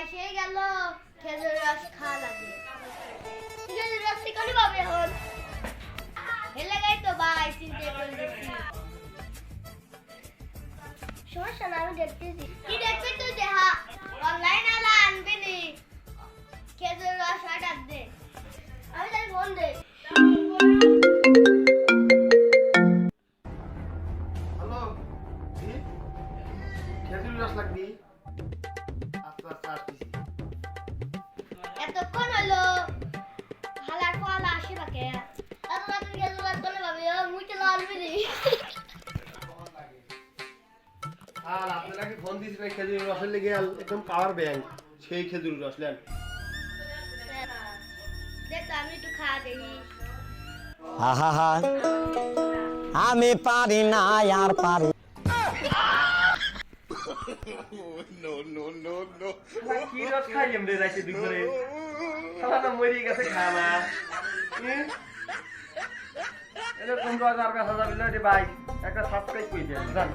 এসে গেল। খেজুর রস খাওয়া লাগে খেজুর রস থেকে পাবে এখন? হেলে গাই তো ভাই চিন্তা করে দেখছি সমস্যা না আমি দেখতেছি। কি দেখবি তুই দেহা? অনলাইন আলা আনবি নি? খেজুর রস অর্ডার দে। আমি তাই ফোন দে হ্যালো খেজুর রস লাগবি? এতক্ষণ হলো। আসে বাকে মুই তো আনবি নি আর আপনারা কি ফোন ভাই খেজুর রসের লেগে? একদম পাওয়ার ব্যাংক সেই খেজুর রস দেখ আমি পারি না আর পারি দুপুরে? খালা না মরি গেছে খানা এরকম রস হাজার বেসা ভাই। একটা সাবস্ক্রাইব করে দেন জান